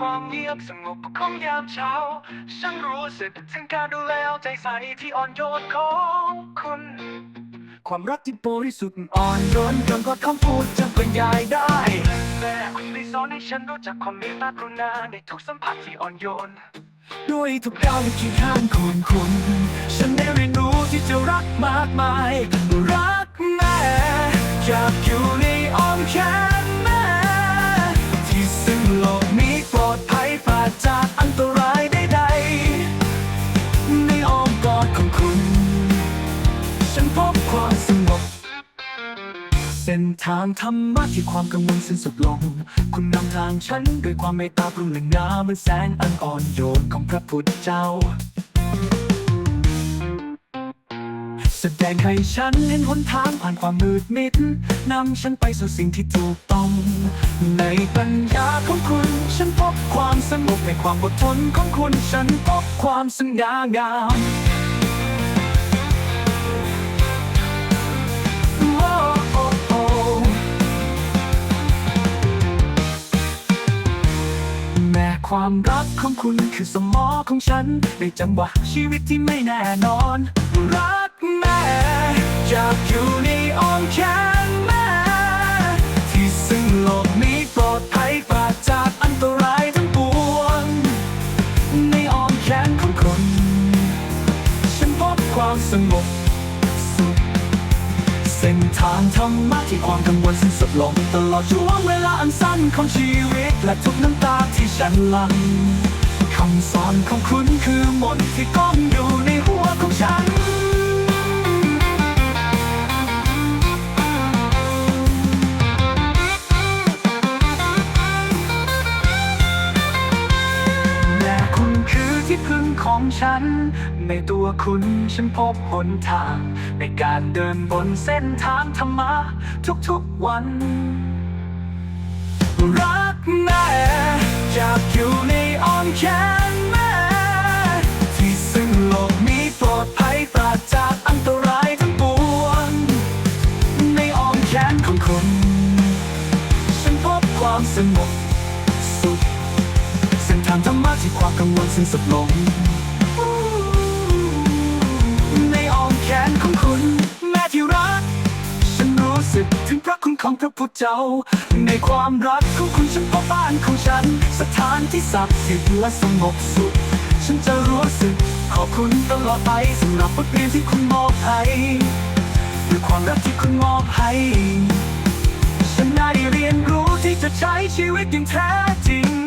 ความเงียบสงบของยามเช้า ฉันรู้สึกถึงการดูแลเอาใจใส่ที่อ่อนโยนของคุณ ความรักที่บริสุทธิ์อ่อนโยนเกินกว่าคำพูดจะบรรยายได้แต่คุณได้สอนให้ฉันรู้จักความเมตตากรุณาในทุกสัมผัสที่อ่อนโยน ด้วยทุกดาวที่ข้างคุณคุณ ฉันได้เรียนรู้ที่จะรักมากมาย ส้นทางธรรมะที่ความกังวลสิ้นสุดลง คุณนำทางฉันด้วยความเมตตากรุณาเหมือนแสงอันอ่อนโยนของพระพุทธเจ้า แสดงให้ฉันเห็นหนทางผ่านความมืดมิดนำฉันไปสู่สิ่งที่ถูกต้อง ในปัญญาของคุณ ฉันพบความสงบในความอดทนของคุณ ฉันพบความสง่างาม ความรักของคุณคือสมอของฉัน ในจังหวะชีวิตที่ไม่แน่นอน รักแม่อยากอยู่ในอ้อมแขนแม่ ที่ซึ่งโลกนี้ปลอดภัยปราศจากอันตรายทั้งปวง ในอ้อมแขนของคุณฉันพบความสงบ ทางธรรมะที่ความกังวลสิ้นสุดลง ตลอดช่วงเวลาอันสั้นของชีวิต และทุกน้ำตาที่ฉันหลังคำสอนของคุณคือมนต์ที่ก้องอยู่ในหัว พึ่งของฉัน ในตัวคุณฉันพบหนทาง ในการเดินบนเส้นทางธรรมะทุกๆวัน รักแม่อยากอยู่ในอ้อมแขนแม่ ที่ซึ่งโลกนี้ปลอดภัยปราศจากอันตรายทั้งปวง ในอ้อมแขนของคุณ ฉันพบความสงบสุข ส้นทางธรรมะที่ความกังวลสิ้นสุดลง ในอ้อมแขนของคุณ แม่ที่รัก ฉันรู้สึกถึงพระคุณของพระพุทธเจ้า ในความรักของคุณฉันพบบ้านของฉัน สถานที่ศักดิ์สิทธิ์และสงบสุข ฉันจะรู้สึกขอบคุณตลอดไปสำหรับบทเรียนที่คุณมอบให้ด้วยความรักที่คุณมอบให้ฉันได้เรียนรู้ที่จะใช้ชีวิตอย่างแท้จริง